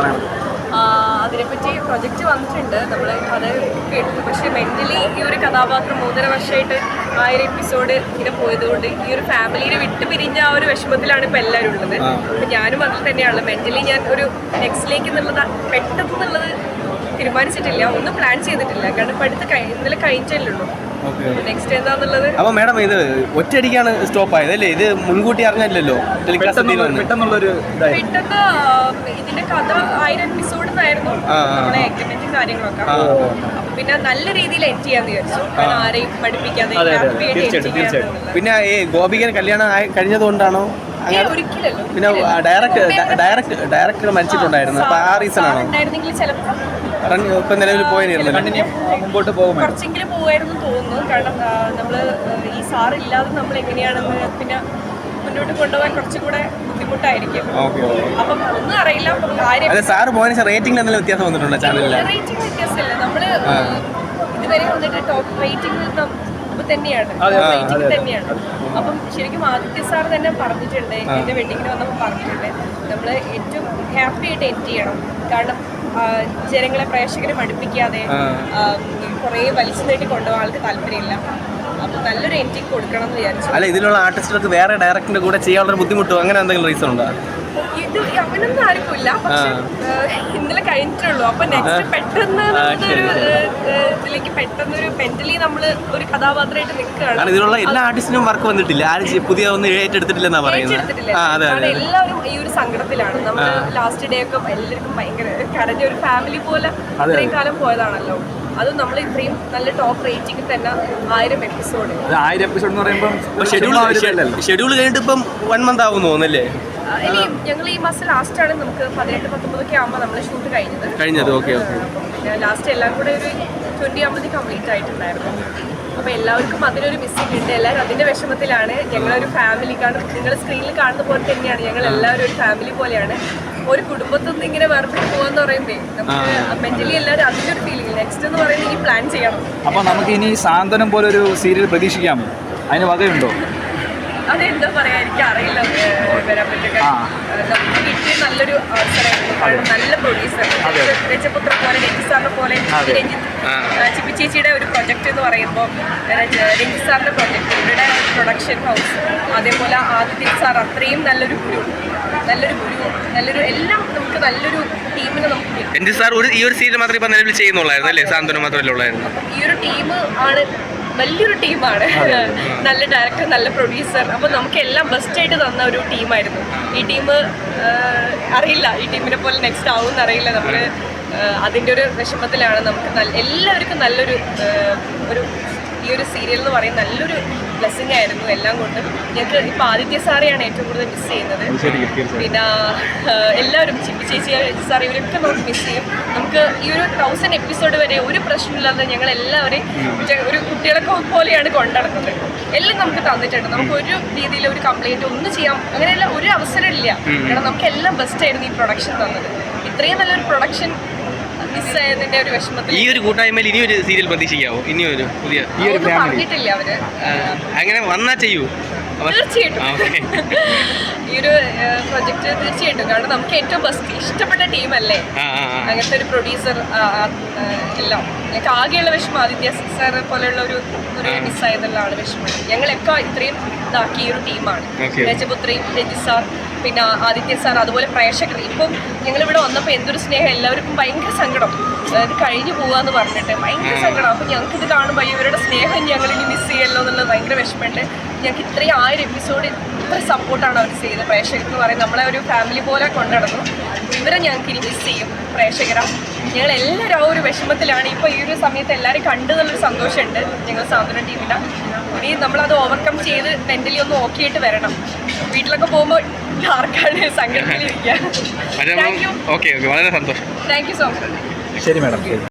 പറയണം ആ, അതിനെപ്പറ്റി പ്രൊജക്റ്റ് വന്നിട്ടുണ്ട്. നമ്മൾ അത് കേട്ടു പക്ഷേ മെന്റലി ഈ ഒരു കഥാപാത്രം മൂന്നര വർഷമായിട്ട് ആ ഒരു എപ്പിസോഡ് ഇങ്ങനെ പോയതുകൊണ്ട് ഈ ഒരു ഫാമിലിനെ വിട്ടു പിരിഞ്ഞ ആ ഒരു വിഷമത്തിലാണ് ഇപ്പം എല്ലാവരും ഉള്ളത്. അപ്പം ഞാനും അതിൽ തന്നെയാണ് മെന്റലി ഞാൻ ഒരു നെക്സ്റ്റിലേക്ക് എന്നുള്ളത് പെട്ടെന്നുള്ളത് തീരുമാനിച്ചിട്ടില്ല. ഒന്നും പ്ലാൻ ചെയ്തിട്ടില്ല. കാരണം ഇപ്പം അടുത്ത് ഇന്നലെ കഴിഞ്ഞല്ലേ ഉള്ളൂ. നെക്സ്റ്റ് എന്താന്നുള്ളത് അപ്പൊ മാഡം ഇത് ഒറ്റയടിക്കാണ് സ്റ്റോപ്പ് ആയത് അല്ലേ? ഇത് മുൻകൂട്ടി അറിഞ്ഞല്ലോ പെട്ടെന്ന് ഇതിന്റെ കഥ ആയിരം എപ്പിസോഡ് ആ. നമ്മളെ എഗ്രിമെന്റും കാര്യങ്ങളൊക്കെ. പിന്നെ നല്ല രീതിയിൽ എൻഡ് ചെയ്യാന്ന് വിചാരിച്ചു. കാരണം ആരെയും പഠിപ്പിക്കാതെ. പിന്നെ ഈ ഗോപികൻ കല്യാണം കഴിഞ്ഞതുകൊണ്ടാണോ? പിന്നെ ഡയറക്റ്റ് ഡയറക്റ്റ് ഡയറക്ടർ മരിച്ചിട്ടുണ്ടായിരുന്നു. അപ്പൊ ആ റീസൺ ആണോ? ഇപ്പൊ നിലവിൽ പോയിരുന്നില്ല. മുമ്പോട്ട് പോകുമ്പോൾ കുറച്ചെങ്കിലും പോവായിരുന്നു തോന്നുന്നു. കാരണം നമ്മൾ ഈ സാർ ഇല്ലാതെ നമ്മൾ എങ്ങനെയാണെന്ന് പിന്നെ മുന്നോട്ട് കൊണ്ടുപോകാൻ കുറച്ചും കൂടെ ബുദ്ധിമുട്ടായിരിക്കും. അപ്പം ഒന്നും അറിയില്ല. കാര്യം സാറ് പോയതിന് ശേഷം റേറ്റിംഗിൽ എന്തെങ്കിലും വ്യത്യാസം വന്നിട്ടുണ്ടോ ചാനലിൽ റേറ്റിംഗ് വ്യത്യാസമില്ല. നമ്മൾ ഇതുവരെ വന്നിട്ട് ടോപ്പ് റേറ്റിംഗ് തന്നെയാണ്. റേറ്റിംഗ് തന്നെയാണ്. അപ്പം ശരിക്കും ആദിത്യ സാർ തന്നെ പറഞ്ഞിട്ടുണ്ട് എന്റെ വെഡിങ്ങിന് വന്നപ്പോൾ പറഞ്ഞിട്ടുണ്ട് നമ്മൾ ഏറ്റവും ഹാപ്പി ആയിട്ട് എൻഡ് ചെയ്യണം. കാരണം ജനങ്ങളെ പ്രേക്ഷകരെ മടുപ്പിക്കാതെ കുറെ വലിച്ചു നീട്ടി കൊണ്ടുപോകാൻ ആൾക്ക് താല്പര്യമില്ല. അപ്പം നല്ലൊരു എൻഡിങ് കൊടുക്കണം എന്ന് വിചാരിച്ചു. അല്ല ഇതിലുള്ള ആർട്ടിസ്റ്റുകൾക്ക് വേറെ ഡയറക്ടറിന്റെ കൂടെ ചെയ്യാനുള്ള ബുദ്ധിമുട്ടോ അങ്ങനെ എന്തെങ്കിലും റീസൺ ഉണ്ടോ? ഇത് അങ്ങനൊന്നും ആർക്കും ഇല്ല. പക്ഷെ ഇന്നലെ കഴിഞ്ഞിട്ടുള്ളൂ അപ്പൊ നെക്സ്റ്റ് പെട്ടെന്ന് ഇതിലേക്ക് പെട്ടെന്ന് ഒരു മെന്റലി നമ്മൾ ഒരു കഥാപാത്രമായിട്ട് നിൽക്കുകയാണ്. കാരണം ഇതിലുള്ള എല്ലാ ആർട്ടിസ്റ്റിനും വർക്ക് വന്നിട്ടില്ല. ആരും പുതിയ ഒന്നും ഏറ്റെടുത്തിട്ടില്ലെന്നാ പറയുന്നത്. ഏറ്റെടുത്തിട്ടില്ല. ആ അതെ അതെ എല്ലാവരും ഈ ഒരു സങ്കടത്തിലാണ്. നമ്മൾ ലാസ്റ്റ് ഡേ ഒക്കെ എല്ലാവർക്കും ഭയങ്കര കരഞ്ഞ ഒരു ഫാമിലി പോലെ ഇത്രയും കാലം പോയതാണല്ലോ. അത് നമ്മൾ ഇത്രയും നല്ല ടോപ്പ് റേറ്റിംഗ് തന്നെ ആയിരം എപ്പിസോഡ് അത് ആയിരം എപ്പിസോഡ് എന്ന് പറയുമ്പോൾ ഷെഡ്യൂൾ ഷെഡ്യൂൾ കഴിഞ്ഞിട്ട് ഇപ്പം വൺ മന്ത് ആവും തോന്നുന്നല്ലേ? ഇനി ഞങ്ങൾ ഈ മാസം ആണ് നമുക്ക് പതിനെട്ട് പത്തൊമ്പതൊക്കെ ആകുമ്പോൾ നമ്മൾ ഷൂട്ട് കഴിഞ്ഞത്. കഴിഞ്ഞത്. ഓക്കെ ഓക്കെ ലാസ്റ്റ് എല്ലാം കൂടെ ഒരു ട്വന്റി ആകുമ്പോൾ കംപ്ലീറ്റ് ആയിട്ടുണ്ടായിരുന്നു. അപ്പോൾ എല്ലാവർക്കും അതിനൊരു മിസ്സിംഗ് ഉണ്ട്. എല്ലാവരും അതിന്റെ വിഷമത്തിലാണ്. ഞങ്ങളൊരു ഫാമിലി കാരണം നിങ്ങൾ സ്ക്രീനിൽ കാണുന്ന പോലെ തന്നെയാണ്. ഞങ്ങൾ എല്ലാവരും ഒരു ഫാമിലി പോലെയാണ്. ഒരു കുടുംബത്തിൽ നിന്ന് ഇങ്ങനെ വേർപെട്ട് പോകാന്ന് പറയുമ്പോ നമുക്ക് മെന്റലി എല്ലാവരും അതിന്റെ ഒരു ഫീലിംഗ് നെക്സ്റ്റ് എന്ന് പറയുന്നത് ഇനി പ്ലാൻ ചെയ്യണം. അപ്പൊ നമുക്ക് ഇനി സാന്ത്വനം പോലെ ഒരു സീരിയൽ പ്രതീക്ഷിക്കാമോ അതിന് വകയുണ്ടോ? അതെന്താ പറയാ? എനിക്ക് അറിയില്ല വരാൻ പറ്റുക. കിട്ടിയ നല്ലൊരു അവസരമായിരുന്നു നല്ല പ്രൊഡ്യൂസർ രജപുത്ര പോലെ രഞ്ജിത് സാറിനെ പോലെ. ചിപ്പി ചേച്ചിയുടെ ഒരു പ്രൊജക്റ്റ് എന്ന് പറയുമ്പോൾ രഞ്ജിത് സാറിന്റെ പ്രൊജക്റ്റ് ഇവരുടെ പ്രൊഡക്ഷൻ ഹൗസ് അതേപോലെ ആദിത്യ സാർ അത്രയും നല്ലൊരു ഗുരു നല്ലൊരു ഗുരു നല്ലൊരു എല്ലാം നമുക്ക് നല്ലൊരു ടീമിനെ നമുക്ക് എന്റെ സാർ ഒരു ഈ ഒരു സീരിയൽ മാത്രമേ ഇപ്പം നിലവിൽ ചെയ്യുന്നുള്ളായിരുന്നു അല്ലേ? സാന്ത്വനം മാത്രമല്ലേ ഉള്ളായിരുന്നു? ഈ ഒരു ടീം ആണ് വലിയൊരു ടീമാണ്. നല്ല ഡയറക്ടർ നല്ല പ്രൊഡ്യൂസർ അപ്പോൾ നമുക്ക് എല്ലാം ബെസ്റ്റ് ആയിട്ട് തന്ന ഒരു ടീമായിരുന്നു. ഈ ടീം അറിയില്ല. ഈ ടീമിനെ പോലെ നെക്സ്റ്റ് ആവും എന്നറിയില്ല നമ്മൾ അതിന്റെ ഒരു വിഷമത്തിലാണ് നമുക്ക് നല്ല എല്ലാവർക്കും നല്ലൊരു ഒരു ഈ ഒരു സീരിയൽ എന്ന് പറയുന്ന നല്ലൊരു ബ്ലെസ്സിങ് ആയിരുന്നു എല്ലാം കൊണ്ടും. ഞങ്ങൾക്ക് ഇപ്പോൾ ആദിത്യ സാറെയാണ് ഏറ്റവും കൂടുതൽ മിസ് ചെയ്യുന്നത്. പിന്നെ എല്ലാവരും ചിപ്പി ചേച്ചി സാർ ഇവരൊക്കെ നമുക്ക് മിസ് ചെയ്യും. നമുക്ക് ഈ ഒരു തൗസൻഡ് എപ്പിസോഡ് വരെ ഒരു പ്രശ്നമില്ലാതെ ഞങ്ങൾ എല്ലാവരെയും ഒരു കുട്ടികളൊക്കെ പോലെയാണ് കൊണ്ടുനടക്കുന്നത് എല്ലാം നമുക്ക് തന്നിട്ടുണ്ട്. നമുക്ക് ഒരു രീതിയിൽ ഒരു കംപ്ലൈന്റ് ഒന്നും ചെയ്യാം. അങ്ങനെയല്ല ഒരു അവസരമില്ല കാരണം നമുക്ക് എല്ലാം ബെസ്റ്റ് ആയിരുന്നു ഈ പ്രൊഡക്ഷൻ തന്നത്. ഇത്രയും നല്ലൊരു പ്രൊഡക്ഷൻ മിസ്സായതിന്റെ ഒരു വിഷമത്തിൽ ഈ ഒരു കൂട്ടായ്മയിൽ ഇനി ഒരു സീരിയൽ പ്രതീക്ഷിക്കാവോ? ഇനി ഒരു പുതിയ ഈ ഒരു ഫാമിലി പറഞ്ഞിട്ടില്ല അവർ. അങ്ങനെ വന്നാ ചെയ്യൂ. തീർച്ചയായിട്ടും. ഈ ഒരു പ്രൊജക്റ്റ് തീർച്ചയായിട്ടും. കാരണം നമുക്ക് ഏറ്റവും ബെസ്റ്റ് ഇഷ്ടപ്പെട്ട ടീമല്ലേ. അങ്ങനത്തെ ഒരു പ്രൊഡ്യൂസർ എല്ലാം. ഞങ്ങൾക്ക് ആകെയുള്ള വിഷമം ആദിത്യ സാറ് പോലെയുള്ള ഒരു ഒരു മിസ്സായതെല്ലാം വിഷമം. ഞങ്ങളൊക്കെ ഇത്രയും ഇതാക്കിയ ഒരു ടീമാണ് രജപുത്രി രജി സാർ പിന്നെ ആദിത്യ സാർ അതുപോലെ പ്രേക്ഷകർ. ഇപ്പം ഞങ്ങളിവിടെ വന്നപ്പോൾ എന്തൊരു സ്നേഹം എല്ലാവർക്കും ഭയങ്കര സങ്കടം. അതായത് കഴിഞ്ഞു പോവാന്ന് പറഞ്ഞിട്ട് ഭയങ്കര സങ്കടം. അപ്പം ഞങ്ങൾക്ക് ഇത് കാണുമ്പോൾ ഇവരുടെ സ്നേഹം ഞങ്ങൾ ഇനി മിസ് ചെയ്യല്ലോ എന്നുള്ളത് ഭയങ്കര വിഷമമുണ്ട്. ഞങ്ങൾക്ക് ഇത്രയും ആയിരം എപ്പിസോഡ് ഇത്ര സപ്പോർട്ടാണ് അവർ ചെയ്തത് പ്രേക്ഷകർ എന്ന് പറയുന്നത് നമ്മളെ ഒരു ഫാമിലി പോലെ കൊണ്ടുനടന്നു ഇവരെ ഞങ്ങൾക്ക് ഇനി മിസ് ചെയ്യും. പ്രേക്ഷകരാ. ഞങ്ങൾ എല്ലാവരും ആ ഒരു വിഷമത്തിലാണ്. ഇപ്പോൾ ഈ ഒരു സമയത്ത് എല്ലാവരും കണ്ടു എന്നുള്ളൊരു സന്തോഷമുണ്ട്. ഞങ്ങൾ സാന്ത്വന ടീമിന്റെ ഇനി നമ്മളത് ഓവർകം ചെയ്ത് മെന്റലി ഒന്ന് ഓക്കെ ആയിട്ട് വരണം. വീട്ടിലൊക്കെ പോകുമ്പോൾ ആർക്കാണ് സങ്കടത്തിലിരിക്കുക? അത് താങ്ക് യു ഓക്കെ ഓക്കെ വളരെ സന്തോഷം. താങ്ക് യു സോ മച്ച് ശരി മാഡം